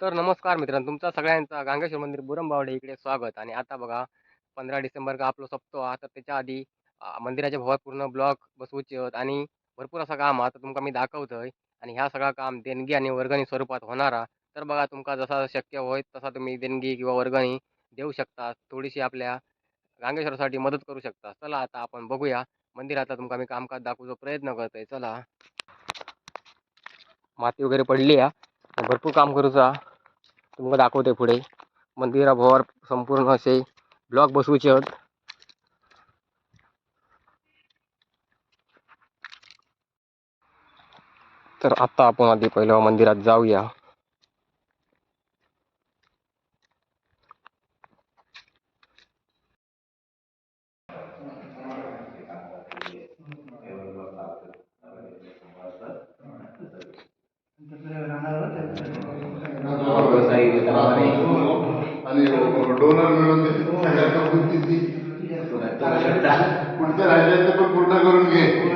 तर नमस्कार मित्रांनो तुमचा सगळ्यांचा गांगेश्वर मंदिर बुरंबावडे इकडे स्वागत. आणि आता बघा पंधरा डिसेंबर का आपलं सप्तो हा तर त्याच्या आधी मंदिराच्या भावात पूर्ण ब्लॉक बसवूचे आहेत आणि भरपूर असं काम आता तुमका मी दाखवतोय. आणि ह्या सगळा काम देणगी आणि वर्गणी स्वरूपात होणारा. तर बघा तुमका जसा शक्य होईल तसा तुम्ही देणगी किंवा वर्गणी देऊ शकता. थोडीशी आपल्या गांगेश्वरासाठी मदत करू शकता. चला आता आपण बघूया. मंदिराचा तुमका मी कामकाज दाखवूचा प्रयत्न करतोय. चला. माती वगैरे पडली आहे. भरपूर काम करूचा तुम्हाला दाखवते पुढे. मंदिराभोवर संपूर्ण असे ब्लॉक बसवूचे आहेत. तर आता आपण आधी पहिल्या मंदिरात जाऊया. ಅಲ್ಲಿ ಡೋನರ್ ಮಿಳೋದು ಕುಡಿತ ರಾಜ್ಯ ಪೂರ್ಣಗೌರನ್ಗೆ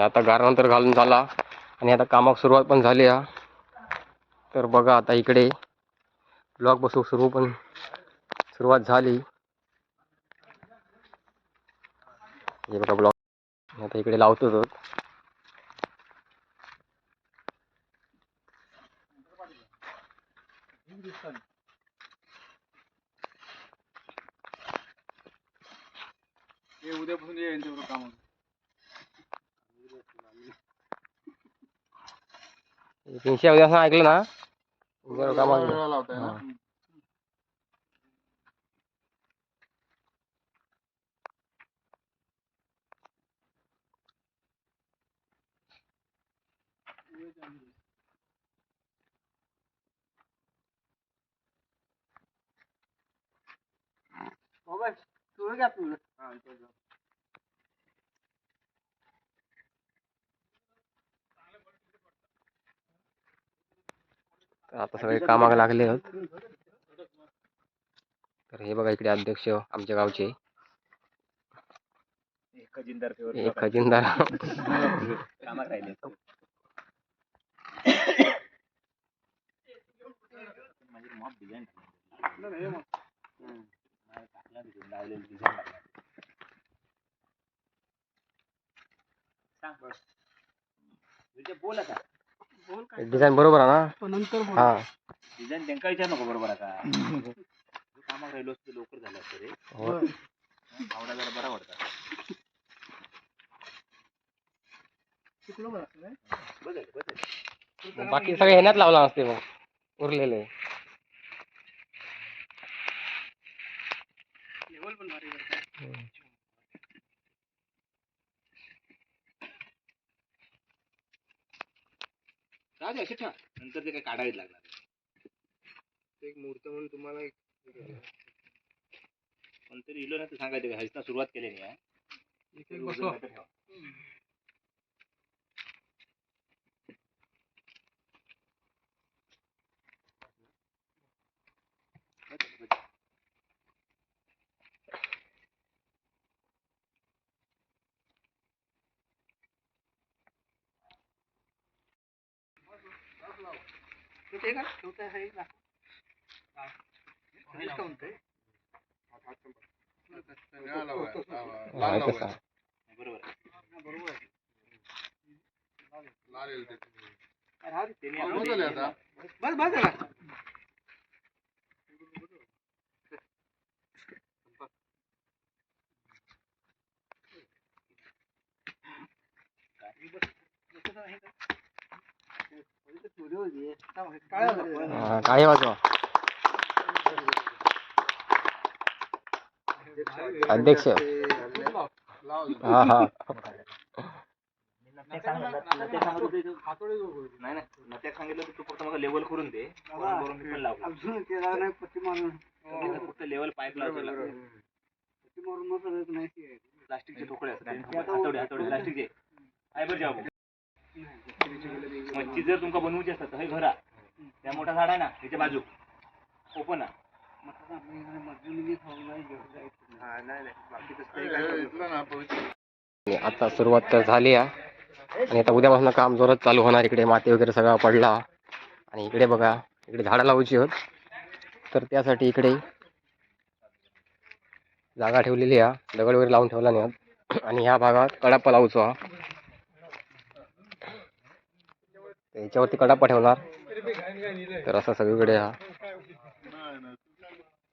आणि आता गारानंतर घालून झाला. आणि आता कामाक सुरुवात पण झाली हा. तर बघा आता इकडे ब्लॉक बसू सुरू पण सुरुवात झाली. हे बघा ब्लॉक. आता इकडे लावतोच उद्यापासून काम तीनशे उद्या असं ऐकलं ना जरा कामात वेळा लावताय ना हा. तुझं घ्या तुझं हा इथं जा. तर आता सगळे कामाला लागले आहेत. तर हे बघा इकडे अध्यक्ष आमच्या गावचे. हे खजिनदार म्हणजे बोल काय डिझाईन बरोबर आहे ना? नंतर हा. डिझाईन त्यांना विचार नको बरोबर आता तू कामात राहिलो असतो लवकर झालं असतं रे. हो. आवडा जरा बरा वाटता. बदल बदल. बाकी सगळे ह्याण्यात लावला असते मग उरलेले लेवल पण भारी करतात राहू दे, असे ठेवा. नंतर ते काही काढावीच लागणार एक मूर्त म्हणून तुम्हाला कोणतरी इलो ना तर सांगायचं ह्याची सुरुवात केली नाही. हा. लावा. बरोबर आहे. हो, ते- आता. बस बस हा, काय वाजवा अध्यक्ष. हा हा नाही नाही नत्या सांगितलं तर तू फक्त मला लेवल करून दे करून मी पण लावतो फक्त लेवल पाईप लावतो प्लास्टिकचे ठोकळे असतात हातवडे हातवडे प्लास्टिकचे फायबर जे मच्छी जर तुमका बनवूची असतात हे घरा. त्या मोठा झाड आहे ना त्याच्या बाजू. ओपन आहे आता सुरुवात तर झाली आहे. आणि आता उद्यापासून काम जोरात चालू होणार. इकडे माती वगैरे सगळा पडला. आणि इकडे बघा इकडे झाडं लावायची होत तर त्यासाठी इकडे जागा ठेवलेली आहे. दगड वगैरे लावून ठेवला नाही आणि ह्या भागात कडाप्पा लावचो हा तर याच्यावरती कडापा ठेवणार. तर असं सगळीकडे हा.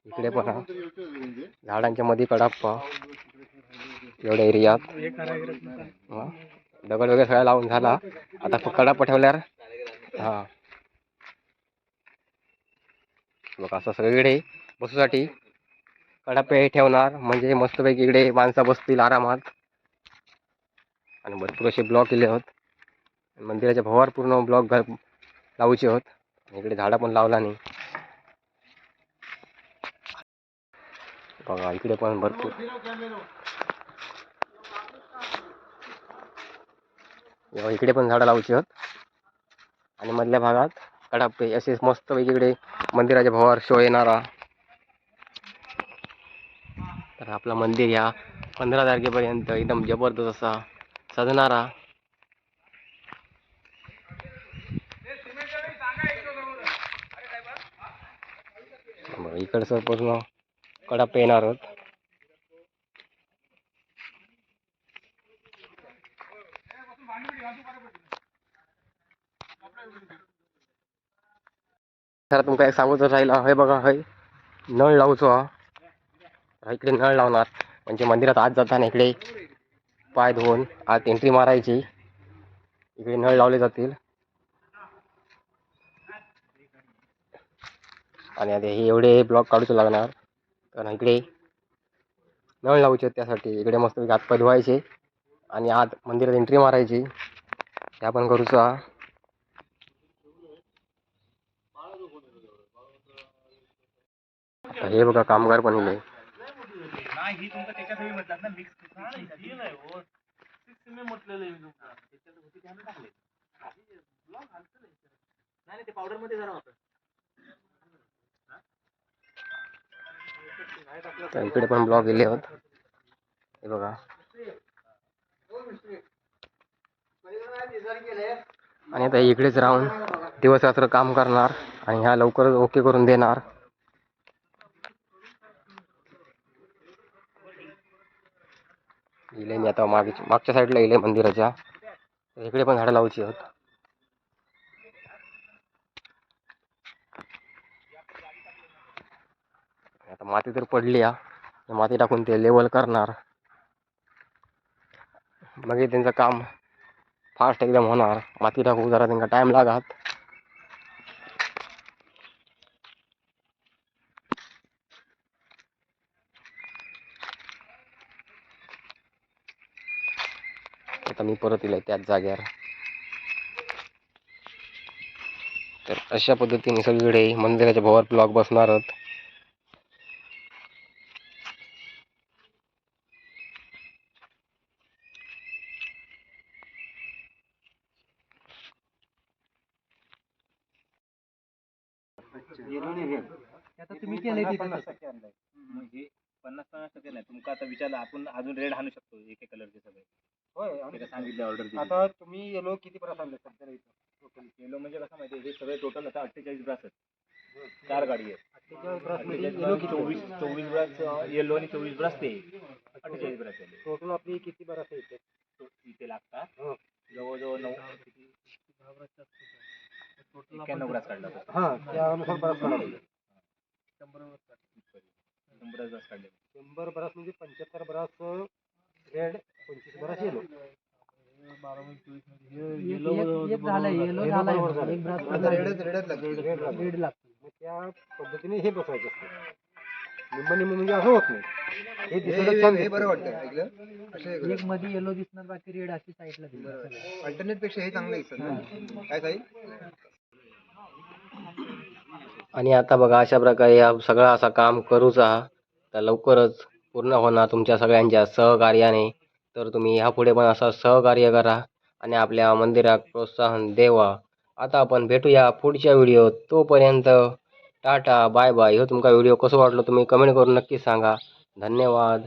इकडे पण हा. झाडांच्या मध्ये कडापा. एवढ्या एरियात. हा. दगड वगैरे सगळा लावून झाला. आता फक्त कडापा ठेवल्यावर हा. बघा असं सगळीकडे बसूसाठी कडापे ठेवणार. म्हणजे मस्तपैकी इकडे माणसं बसतील आरामात. आणि भरपूर असे ब्लॉक केले आहेत. मंदिराच्या भवार पूर्ण ब्लॉक लावूचे आहोत इकडे झाडा पण लावला नाही. बघा इकडे पण भरपूर. इकडे पण झाडं लावची आहोत आणि मधल्या भागात कडापे असे मस्त वेगवेगळे मंदिराच्या भवार शो येणारा. तर आपला मंदिर ह्या पंधरा तारखेपर्यंत एकदम जबरदस्त असा सजणारा बघा, इकडचं पूर्ण कडाप येणार आहोत. सर तुमका एक सांगूच राहिला हय बघा हय नळ लावचो हा. हा इकडे नळ लावणार. म्हणजे मंदिरात आत जाताना इकडे पाय धुवून आत एंट्री मारायची. इकडे नळ लावले जातील. आणि आता हे एवढे ब्लॉक काढूच लागणार. कारण इकडे नळ लावूचे आहेत त्यासाठी. इकडे मस्त हातपाय धुवायचे आणि आत मंदिरात एंट्री मारायची. त्या पण करूचा. हे बघा कामगार पण इले. नाही ही तर इकडे पण ब्लॉक गेले आहोत हे बघा. आणि आता इकडेच राहून दिवस रात्र काम करणार आणि ह्या लवकरच ओके करून देणार. इले मी आता मागे मागच्या साईडला इले मंदिराच्या. इकडे पण झाडं लावायची आहोत आता माती तर पडली या. माती टाकून ते लेवल करणार. मग त्यांचं काम फास्ट एकदम होणार. माती टाकू जरा त्यांना टाइम लागत. आता मी परत येईल त्याच जाग्यावर तर अशा पद्धतीने सगळीकडे मंदिराच्या भोवर ब्लॉक बसणार आहेत आता तुम्ही केलंय म्हणजे पन्नास पन्नास टक्के नाही तुमका आता विचारलं आपण अजून रेड आणू शकतो एक एक कलरचे सगळे. होय आणि त्याला सांगितलं ऑर्डर आता तुम्ही येलो किती परत आणले इथं येलो म्हणजे कसं माहिती हे सगळे टोटल आता अठ्ठेचाळीस ब्रास आहेत. चार गाडी आहेत. अठ्ठेचाळीसमध्ये येलो किती? चोवीस चोवीस ब्रास येलो आणि चोवीस ब्रास ते अठ्ठेचाळीस ब्रास येले टोटल आपली किती बरास येते तो इथे लागतात. हो. जवळजवळ नऊ एक्क्याण्णव ब्रास काढला होता. हा त्यानुसार शंभर ब्रास काढले शंभर बरास म्हणजे पंच्याहत्तर बरास रेड पंचवीस बरास येलो रेड लागतो मग त्या पद्धतीने हे बसवायचं असतं. निम्म निम्म म्हणजे असं होत नाही. हे दिसायला छान हे बरं. वाटतं ऐकलं? एक मध्ये येलो दिसणार बाकी रेड अशी साईडला दिसणार. अल्टरनेटपेक्षा हे चांगलं दिसत काय साई? आणि आता बघा अशा प्रकारे हा सगळा असा काम करूचा तर लवकरच पूर्ण होणार तुमच्या सगळ्यांच्या सहकार्याने. तर तुम्ही ह्यापुढे पण असं सहकार्य करा आणि आपल्या मंदिरात प्रोत्साहन देवा. आता आपण भेटूया पुढच्या व्हिडिओत तोपर्यंत. टाटा बाय बाय ह्यो तुमका व्हिडिओ कसो वाटलो तुम्ही कमेंट करून नक्की सांगा. धन्यवाद.